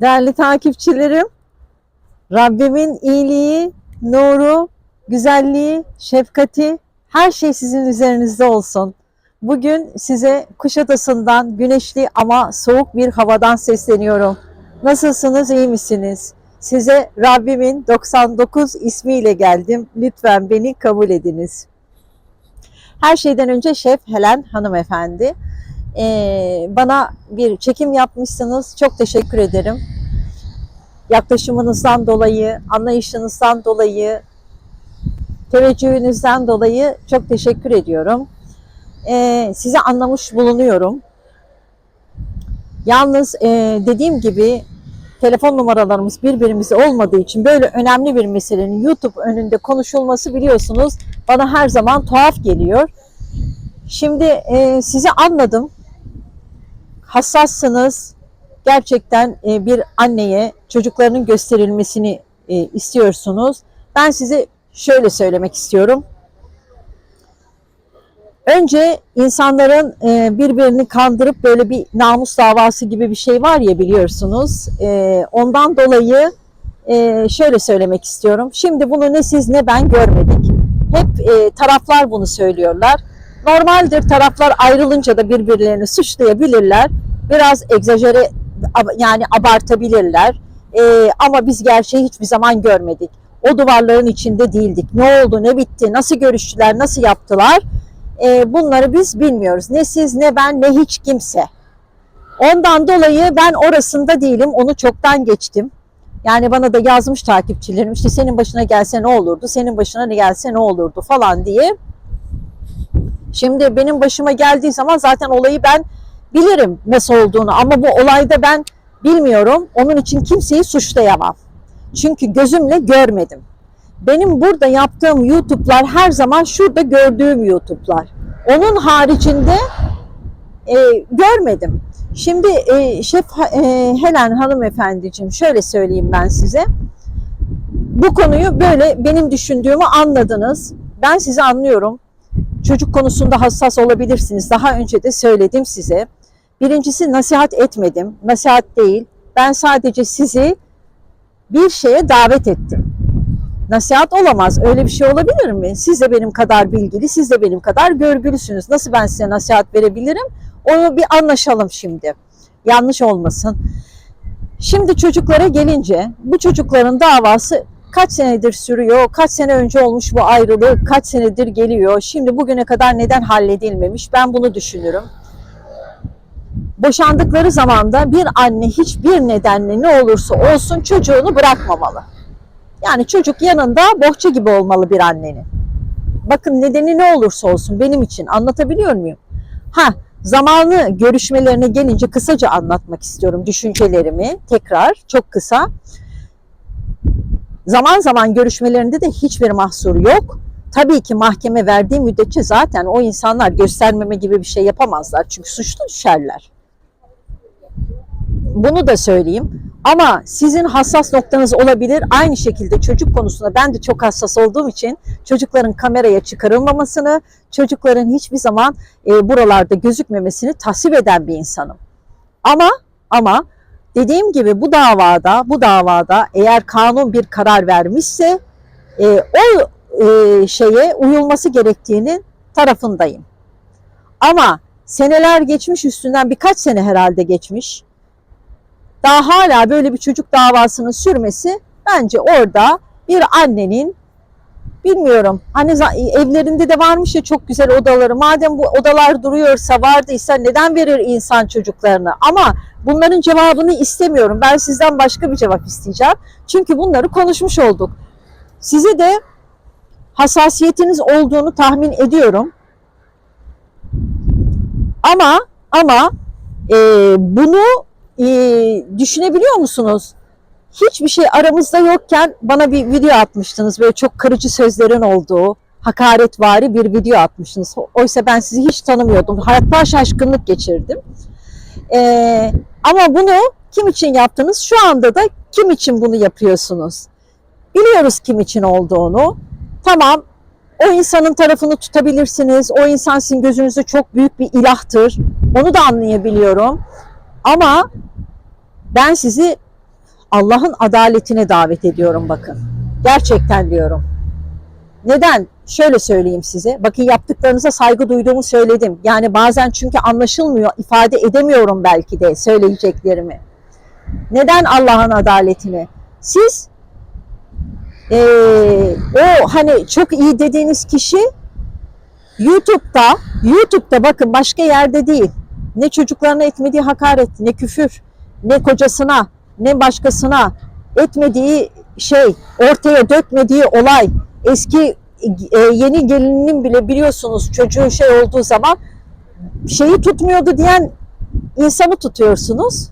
Değerli takipçilerim, Rabbimin iyiliği, nuru, güzelliği, şefkati her şey sizin üzerinizde olsun. Bugün size Kuşadası'ndan güneşli ama soğuk bir havadan sesleniyorum. Nasılsınız, iyi misiniz? Size Rabbimin 99 ismiyle geldim. Lütfen beni kabul ediniz. Her şeyden önce Şef Helen hanımefendi. Ee, bana bir çekim yapmışsınız. Çok teşekkür ederim. Yaklaşımınızdan dolayı, anlayışınızdan dolayı, teveccühünüzden dolayı çok teşekkür ediyorum. Ee, sizi anlamış bulunuyorum. Yalnız e, dediğim gibi telefon numaralarımız birbirimize olmadığı için böyle önemli bir meselenin YouTube önünde konuşulması biliyorsunuz bana her zaman tuhaf geliyor. Şimdi e, sizi anladım. Hassassınız. Gerçekten e, bir anneye çocuklarının gösterilmesini e, istiyorsunuz. Ben size şöyle söylemek istiyorum. Önce insanların e, birbirini kandırıp böyle bir namus davası gibi bir şey var ya biliyorsunuz. E, ondan dolayı e, şöyle söylemek istiyorum. Şimdi bunu ne siz ne ben görmedik. Hep taraflar bunu söylüyorlar. Normaldir taraflar ayrılınca da birbirlerini suçlayabilirler. Biraz egzajere yani abartabilirler. Ama biz gerçeği hiçbir zaman görmedik. O duvarların içinde değildik. Ne oldu, ne bitti, nasıl görüştüler, nasıl yaptılar? E, bunları biz bilmiyoruz. Ne siz, ne ben, ne hiç kimse. Ondan dolayı ben orasında değilim. Onu çoktan geçtim. Yani bana da yazmış takipçilerim işte senin başına gelse ne olurdu, senin başına ne gelse ne olurdu falan diye. Şimdi benim başıma geldiği zaman zaten olayı ben bilirim nasıl olduğunu ama bu olayda ben bilmiyorum. Onun için kimseyi suçlayamam. Çünkü gözümle görmedim. Benim burada yaptığım YouTube'lar her zaman şurada gördüğüm YouTube'lar. Onun haricinde e, görmedim. Şimdi e, Şef e, Helen hanımefendiciğim şöyle söyleyeyim ben size. Bu konuyu böyle benim düşündüğümü anladınız. Ben sizi anlıyorum. Çocuk konusunda hassas olabilirsiniz. Daha önce de söyledim size. Birincisi nasihat etmedim. Nasihat değil. Ben sadece sizi bir şeye davet ettim. Nasihat olamaz. Öyle bir şey olabilir mi? Siz de benim kadar bilgili, siz de benim kadar görgülüsünüz. Nasıl ben size nasihat verebilirim? Onu bir anlaşalım şimdi. Yanlış olmasın. Şimdi çocuklara gelince bu çocukların davası kaç senedir sürüyor, kaç sene önce olmuş bu ayrılık, kaç senedir geliyor. Şimdi bugüne kadar neden halledilmemiş? Ben bunu düşünürüm. Boşandıkları zamanda bir anne hiçbir nedenle ne olursa olsun çocuğunu bırakmamalı. Yani çocuk yanında bohça gibi olmalı bir annenin. Bakın nedeni ne olursa olsun benim için anlatabiliyor muyum? Ha zamanı görüşmelerine gelince kısaca anlatmak istiyorum düşüncelerimi tekrar çok kısa. Zaman zaman görüşmelerinde de hiçbir mahsur yok. Tabii ki mahkeme verdiği müddetçe zaten o insanlar göstermeme gibi bir şey yapamazlar. Çünkü suçlu düşerler. Bunu da söyleyeyim. Ama sizin hassas noktanız olabilir. Aynı şekilde çocuk konusunda ben de çok hassas olduğum için çocukların kameraya çıkarılmamasını, çocukların hiçbir zaman e, buralarda gözükmemesini tasvip eden bir insanım. Ama ama dediğim gibi bu davada bu davada eğer kanun bir karar vermişse e, o e, şeye uyulması gerektiğinin tarafındayım. Ama seneler geçmiş üstünden birkaç sene herhalde geçmiş daha hala böyle bir çocuk davasının sürmesi bence orada bir annenin bilmiyorum hani evlerinde de varmış ya çok güzel odaları. Madem bu odalar duruyorsa vardıysa neden verir insan çocuklarını? Ama bunların cevabını istemiyorum. Ben sizden başka bir cevap isteyeceğim. Çünkü bunları konuşmuş olduk. Size de hassasiyetiniz olduğunu tahmin ediyorum. Ama ama e, bunu e, düşünebiliyor musunuz? Hiçbir şey aramızda yokken bana bir video atmıştınız. Böyle çok kırıcı sözlerin olduğu, hakaretvari bir video atmıştınız. Oysa ben sizi hiç tanımıyordum. Hayatta şaşkınlık geçirdim. E, ama bunu kim için yaptınız? Şu anda da kim için bunu yapıyorsunuz? Biliyoruz kim için olduğunu. Tamam o insanın tarafını tutabilirsiniz. O insan sizin gözünüzde çok büyük bir ilahtır. Onu da anlayabiliyorum. Ama ben sizi Allah'ın adaletine davet ediyorum bakın. Gerçekten diyorum. Neden? Şöyle söyleyeyim size. Bakın yaptıklarınıza saygı duyduğumu söyledim. Yani bazen çünkü anlaşılmıyor, ifade edemiyorum belki de söyleyeceklerimi. Neden Allah'ın adaletini? Siz eee, o hani çok iyi dediğiniz kişi YouTube'da, YouTube'da bakın başka yerde değil. Ne çocuklarına etmediği hakaret, ne küfür, ne kocasına, ne başkasına etmediği şey, ortaya dökmediği olay, eski e, yeni gelinin bile biliyorsunuz çocuğu şey olduğu zaman şeyi tutmuyordu diyen insanı tutuyorsunuz.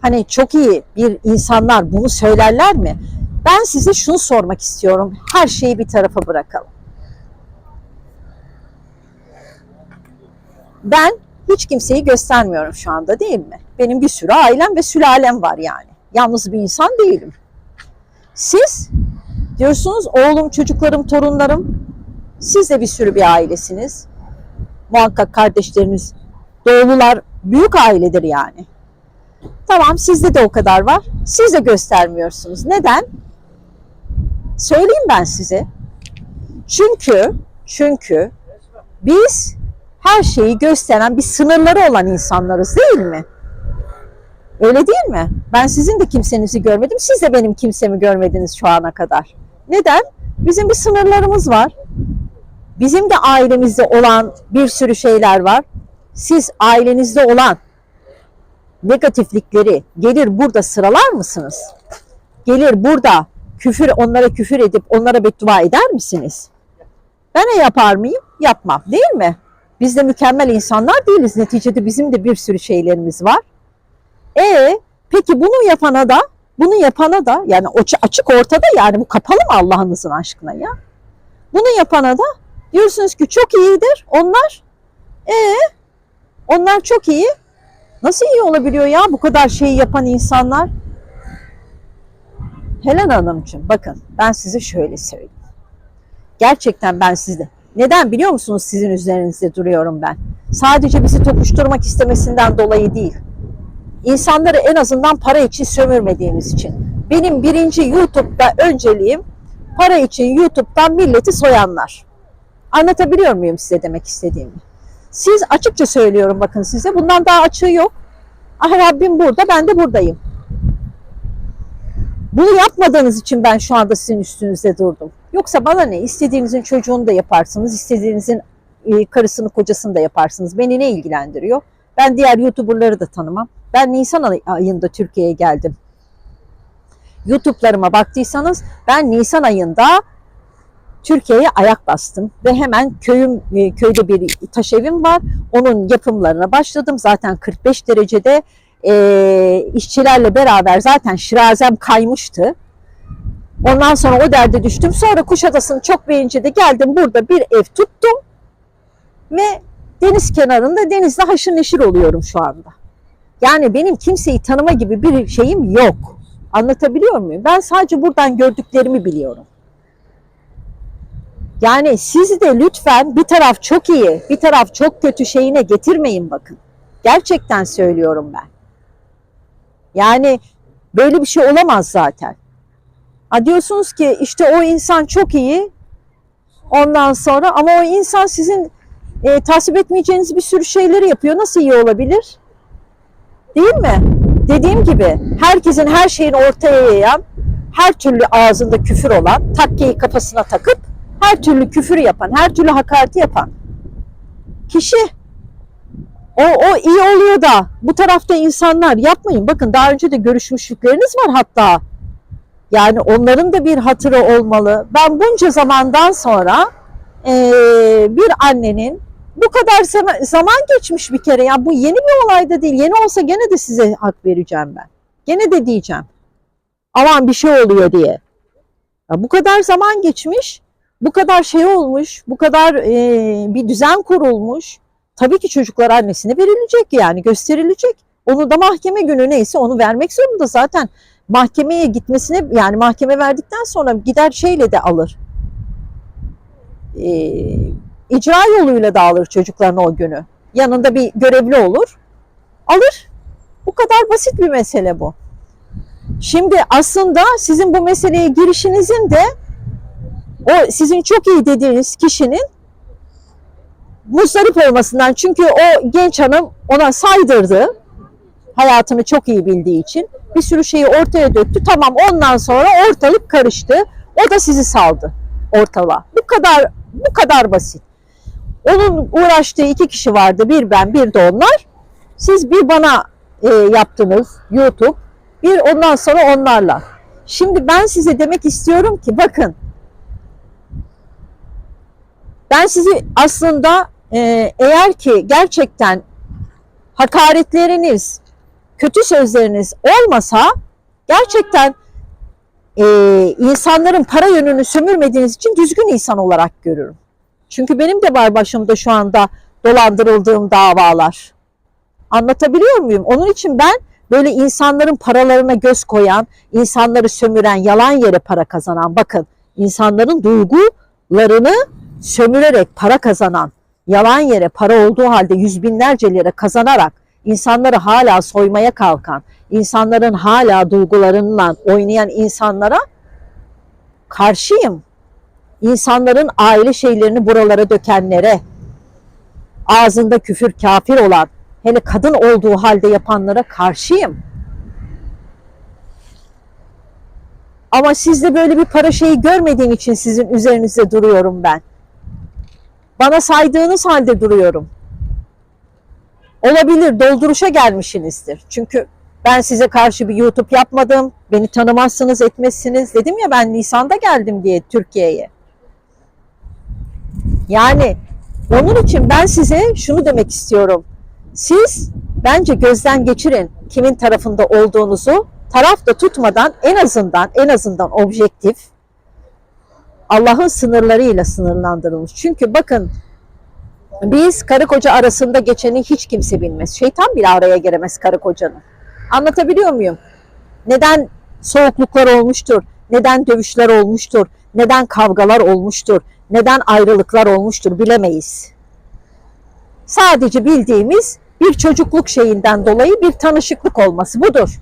Hani çok iyi bir insanlar bunu söylerler mi? Ben size şunu sormak istiyorum. Her şeyi bir tarafa bırakalım. Ben hiç kimseyi göstermiyorum şu anda değil mi? Benim bir sürü ailem ve sülalem var yani. Yalnız bir insan değilim. Siz diyorsunuz oğlum, çocuklarım, torunlarım. Siz de bir sürü bir ailesiniz. Muhakkak kardeşleriniz, doğulular büyük ailedir yani. Tamam sizde de o kadar var. Siz de göstermiyorsunuz. Neden? Söyleyeyim ben size. Çünkü çünkü biz her şeyi gösteren bir sınırları olan insanlarız değil mi? Öyle değil mi? Ben sizin de kimsenizi görmedim. Siz de benim kimsemi görmediniz şu ana kadar. Neden? Bizim bir sınırlarımız var. Bizim de ailemizde olan bir sürü şeyler var. Siz ailenizde olan negatiflikleri gelir burada sıralar mısınız? Gelir burada küfür onlara küfür edip onlara beddua eder misiniz? Ben ne yapar mıyım? Yapmam. Değil mi? Biz de mükemmel insanlar değiliz. Neticede bizim de bir sürü şeylerimiz var. E peki bunu yapana da bunu yapana da yani açık ortada yani bu kapalı mı Allah'ınızın aşkına ya? Bunu yapana da diyorsunuz ki çok iyidir onlar. E onlar çok iyi. Nasıl iyi olabiliyor ya bu kadar şeyi yapan insanlar? Helen Hanımcığım bakın ben size şöyle söyleyeyim. Gerçekten ben sizde. Neden biliyor musunuz sizin üzerinizde duruyorum ben? Sadece bizi tokuşturmak istemesinden dolayı değil. İnsanları en azından para için sömürmediğiniz için. Benim birinci YouTube'da önceliğim para için YouTube'dan milleti soyanlar. Anlatabiliyor muyum size demek istediğimi? Siz açıkça söylüyorum bakın size. Bundan daha açığı yok. Ah Rabbim burada, ben de buradayım. Bunu yapmadığınız için ben şu anda sizin üstünüzde durdum. Yoksa bana ne? İstediğinizin çocuğunu da yaparsınız, istediğinizin e, karısını, kocasını da yaparsınız. Beni ne ilgilendiriyor? Ben diğer YouTuber'ları da tanımam. Ben Nisan ay- ayında Türkiye'ye geldim. YouTube'larıma baktıysanız ben Nisan ayında Türkiye'ye ayak bastım ve hemen köyüm e, köyde bir taş evim var. Onun yapımlarına başladım. Zaten 45 derecede e, işçilerle beraber zaten şirazem kaymıştı. Ondan sonra o derde düştüm. Sonra Kuşadası'nı çok beğenince de geldim burada bir ev tuttum. Ve deniz kenarında denizde haşır neşir oluyorum şu anda. Yani benim kimseyi tanıma gibi bir şeyim yok. Anlatabiliyor muyum? Ben sadece buradan gördüklerimi biliyorum. Yani siz de lütfen bir taraf çok iyi, bir taraf çok kötü şeyine getirmeyin bakın. Gerçekten söylüyorum ben. Yani böyle bir şey olamaz zaten. Ha diyorsunuz ki işte o insan çok iyi. Ondan sonra ama o insan sizin e, tasvip etmeyeceğiniz bir sürü şeyleri yapıyor. Nasıl iyi olabilir? Değil mi? Dediğim gibi herkesin her şeyini ortaya yayan, her türlü ağzında küfür olan, takkeyi kafasına takıp her türlü küfür yapan, her türlü hakareti yapan kişi o, o iyi oluyor da bu tarafta insanlar yapmayın. Bakın daha önce de görüşmüşlükleriniz var hatta. Yani onların da bir hatırı olmalı. Ben bunca zamandan sonra eee, bir annenin bu kadar zama- zaman geçmiş bir kere. Ya bu yeni bir olay da değil. Yeni olsa gene de size hak vereceğim ben. Gene de diyeceğim. Aman bir şey oluyor diye. Ya bu kadar zaman geçmiş. Bu kadar şey olmuş. Bu kadar eee, bir düzen kurulmuş. Tabii ki çocuklar annesine verilecek yani gösterilecek. Onu da mahkeme günü neyse onu vermek zorunda zaten. Mahkemeye gitmesine yani mahkeme verdikten sonra gider şeyle de alır. e, icra yoluyla da alır çocuklarını o günü. Yanında bir görevli olur. Alır. Bu kadar basit bir mesele bu. Şimdi aslında sizin bu meseleye girişinizin de o sizin çok iyi dediğiniz kişinin muzdarip olmasından çünkü o genç hanım ona saydırdı hayatını çok iyi bildiği için bir sürü şeyi ortaya döktü. Tamam ondan sonra ortalık karıştı. O da sizi saldı ortalığa. Bu kadar bu kadar basit. Onun uğraştığı iki kişi vardı. Bir ben, bir de onlar. Siz bir bana e, yaptınız YouTube, bir ondan sonra onlarla. Şimdi ben size demek istiyorum ki bakın ben sizi aslında e, eğer ki gerçekten hakaretleriniz, kötü sözleriniz olmasa gerçekten e, insanların para yönünü sömürmediğiniz için düzgün insan olarak görürüm. Çünkü benim de var başımda şu anda dolandırıldığım davalar. Anlatabiliyor muyum? Onun için ben böyle insanların paralarına göz koyan, insanları sömüren, yalan yere para kazanan, bakın insanların duygularını sömürerek para kazanan, yalan yere para olduğu halde yüz binlerce lira kazanarak insanları hala soymaya kalkan, insanların hala duygularından oynayan insanlara karşıyım. İnsanların aile şeylerini buralara dökenlere, ağzında küfür kafir olan, hele kadın olduğu halde yapanlara karşıyım. Ama sizde böyle bir para şeyi görmediğim için sizin üzerinizde duruyorum ben. Bana saydığınız halde duruyorum. Olabilir dolduruşa gelmişsinizdir. Çünkü ben size karşı bir YouTube yapmadım. Beni tanımazsınız etmezsiniz. Dedim ya ben Nisan'da geldim diye Türkiye'ye. Yani onun için ben size şunu demek istiyorum. Siz bence gözden geçirin kimin tarafında olduğunuzu. Taraf da tutmadan en azından en azından objektif Allah'ın sınırlarıyla sınırlandırılmış. Çünkü bakın biz karı koca arasında geçeni hiç kimse bilmez. Şeytan bile araya giremez karı kocanın. Anlatabiliyor muyum? Neden soğukluklar olmuştur? Neden dövüşler olmuştur? Neden kavgalar olmuştur? Neden ayrılıklar olmuştur bilemeyiz. Sadece bildiğimiz bir çocukluk şeyinden dolayı bir tanışıklık olması budur.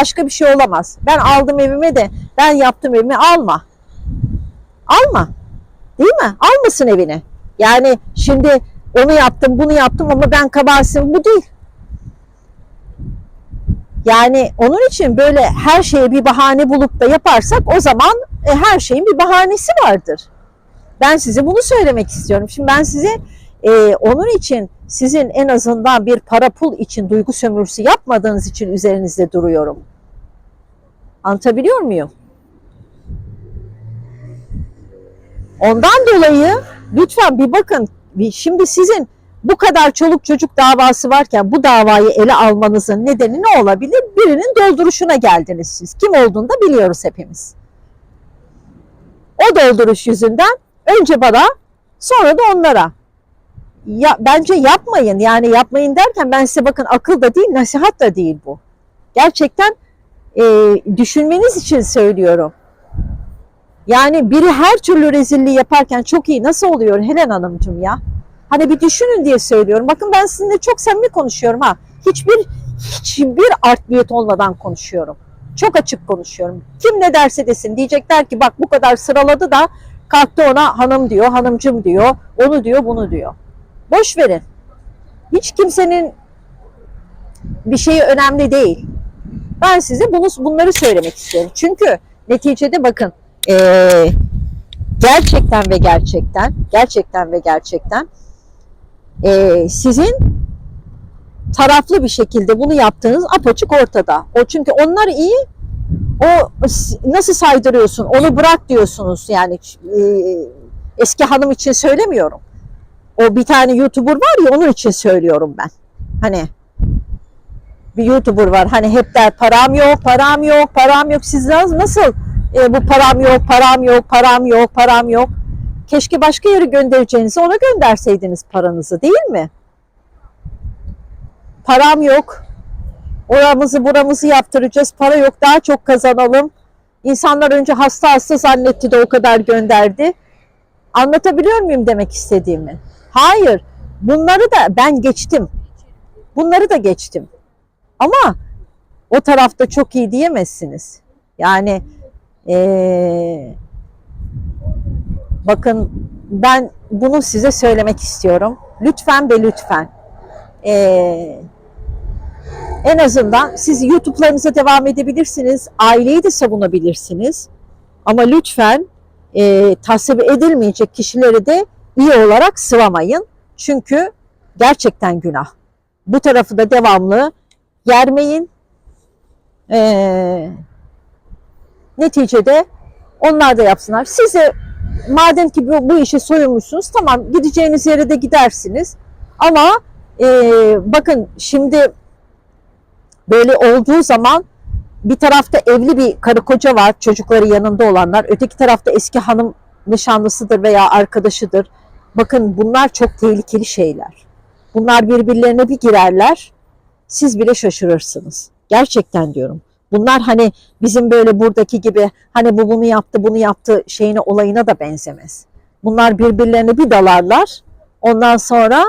Başka bir şey olamaz. Ben aldım evime de ben yaptım evimi alma. Alma. Değil mi? Almasın evine. Yani şimdi onu yaptım bunu yaptım ama ben kabahatim bu değil. Yani onun için böyle her şeye bir bahane bulup da yaparsak o zaman e, her şeyin bir bahanesi vardır. Ben size bunu söylemek istiyorum. Şimdi ben size e, onun için sizin en azından bir para pul için duygu sömürüsü yapmadığınız için üzerinizde duruyorum. Anlatabiliyor muyum? Ondan dolayı lütfen bir bakın. Şimdi sizin bu kadar çoluk çocuk davası varken bu davayı ele almanızın nedeni ne olabilir? Birinin dolduruşuna geldiniz siz. Kim olduğunu da biliyoruz hepimiz. O dolduruş yüzünden önce bana sonra da onlara. Ya, bence yapmayın yani yapmayın derken ben size bakın akıl da değil nasihat da değil bu. Gerçekten e, düşünmeniz için söylüyorum. Yani biri her türlü rezilliği yaparken çok iyi nasıl oluyor Helen Hanımcığım ya? Hani bir düşünün diye söylüyorum. Bakın ben sizinle çok samimi konuşuyorum ha. Hiçbir hiçbir art niyet olmadan konuşuyorum. Çok açık konuşuyorum. Kim ne derse desin diyecekler ki bak bu kadar sıraladı da kalktı ona hanım diyor, hanımcım diyor, onu diyor, bunu diyor. Boş verin. Hiç kimsenin bir şeyi önemli değil. Ben size bunu bunları söylemek istiyorum. Çünkü neticede bakın ee, gerçekten ve gerçekten gerçekten ve gerçekten e, sizin taraflı bir şekilde bunu yaptığınız apaçık ortada. O çünkü onlar iyi. O nasıl saydırıyorsun? Onu bırak diyorsunuz yani e, eski hanım için söylemiyorum. O bir tane YouTuber var ya onun için söylüyorum ben. Hani bir YouTuber var hani hep der param yok, param yok, param yok. Siz nasıl e, bu param yok, param yok, param yok, param yok. Keşke başka yere göndereceğinizi ona gönderseydiniz paranızı değil mi? Param yok. Oramızı buramızı yaptıracağız. Para yok daha çok kazanalım. İnsanlar önce hasta hasta zannetti de o kadar gönderdi. Anlatabiliyor muyum demek istediğimi? Hayır. Bunları da ben geçtim. Bunları da geçtim. Ama o tarafta çok iyi diyemezsiniz. Yani eee, bakın ben bunu size söylemek istiyorum. Lütfen ve lütfen. Eee, en azından siz YouTube'larınıza devam edebilirsiniz. Aileyi de savunabilirsiniz. Ama lütfen e, tasvip edilmeyecek kişileri de iyi olarak sıvamayın. Çünkü gerçekten günah. Bu tarafı da devamlı yermeyin. E, neticede onlar da yapsınlar. Siz de madem ki bu, bu işe soyunmuşsunuz tamam gideceğiniz yere de gidersiniz. Ama e, bakın şimdi böyle olduğu zaman bir tarafta evli bir karı koca var, çocukları yanında olanlar. Öteki tarafta eski hanım nişanlısıdır veya arkadaşıdır. Bakın bunlar çok tehlikeli şeyler. Bunlar birbirlerine bir girerler. Siz bile şaşırırsınız. Gerçekten diyorum. Bunlar hani bizim böyle buradaki gibi hani bu bunu yaptı bunu yaptı şeyine olayına da benzemez. Bunlar birbirlerine bir dalarlar. Ondan sonra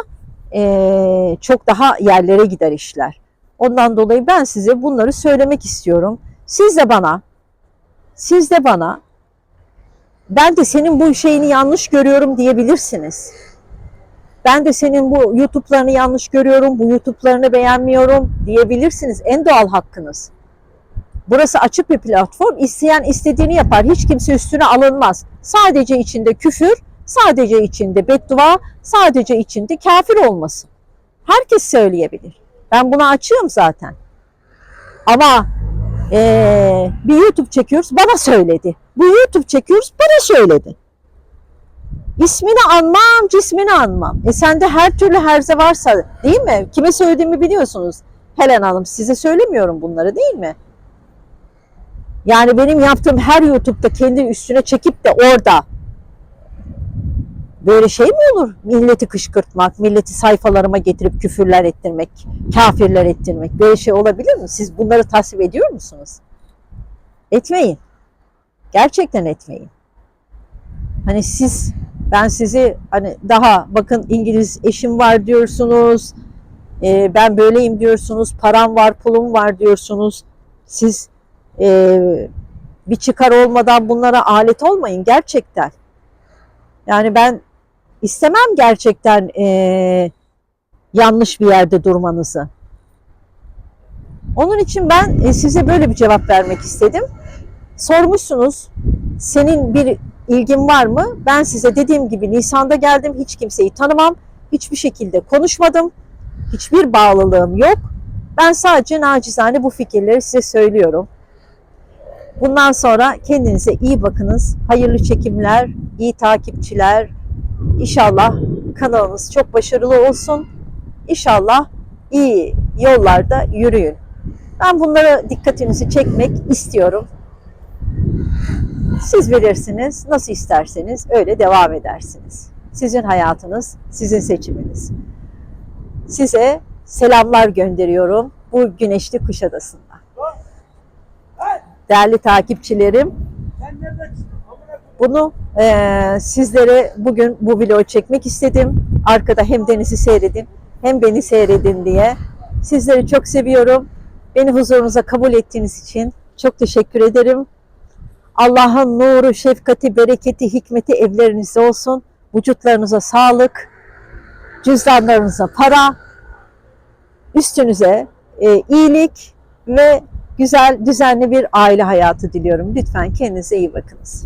eee, çok daha yerlere gider işler. Ondan dolayı ben size bunları söylemek istiyorum. Siz de bana, siz de bana, ben de senin bu şeyini yanlış görüyorum diyebilirsiniz. Ben de senin bu YouTube'larını yanlış görüyorum, bu YouTube'larını beğenmiyorum diyebilirsiniz. En doğal hakkınız. Burası açık bir platform. İsteyen istediğini yapar. Hiç kimse üstüne alınmaz. Sadece içinde küfür, sadece içinde beddua, sadece içinde kafir olmasın. Herkes söyleyebilir. Ben buna açığım zaten. Ama eee, bir YouTube çekiyoruz bana söyledi. Bu YouTube çekiyoruz bana söyledi. İsmini anmam, cismini anmam. E sende her türlü herze varsa değil mi? Kime söylediğimi biliyorsunuz. Helen Hanım size söylemiyorum bunları değil mi? Yani benim yaptığım her YouTube'da kendi üstüne çekip de orada Böyle şey mi olur? Milleti kışkırtmak, milleti sayfalarıma getirip küfürler ettirmek, kafirler ettirmek. Böyle şey olabilir mi? Siz bunları tasvip ediyor musunuz? Etmeyin. Gerçekten etmeyin. Hani siz, ben sizi hani daha bakın İngiliz eşim var diyorsunuz, e, ben böyleyim diyorsunuz, param var, pulum var diyorsunuz. Siz e, bir çıkar olmadan bunlara alet olmayın gerçekten. Yani ben istemem gerçekten eee, yanlış bir yerde durmanızı. Onun için ben e, size böyle bir cevap vermek istedim. Sormuşsunuz, senin bir ilgin var mı? Ben size dediğim gibi Nisan'da geldim, hiç kimseyi tanımam, hiçbir şekilde konuşmadım, hiçbir bağlılığım yok. Ben sadece nacizane bu fikirleri size söylüyorum. Bundan sonra kendinize iyi bakınız. Hayırlı çekimler, iyi takipçiler. İnşallah kanalımız çok başarılı olsun. İnşallah iyi yollarda yürüyün. Ben bunlara dikkatinizi çekmek istiyorum. Siz bilirsiniz, nasıl isterseniz öyle devam edersiniz. Sizin hayatınız, sizin seçiminiz. Size selamlar gönderiyorum bu güneşli Kuşadası'nda. Değerli takipçilerim, bunu eee, sizlere bugün bu vlogu çekmek istedim. Arkada hem denizi seyredin hem beni seyredin diye. Sizleri çok seviyorum. Beni huzurunuza kabul ettiğiniz için çok teşekkür ederim. Allah'ın nuru, şefkati, bereketi, hikmeti evlerinizde olsun. Vücutlarınıza sağlık, cüzdanlarınıza para, üstünüze e, iyilik ve güzel, düzenli bir aile hayatı diliyorum. Lütfen kendinize iyi bakınız.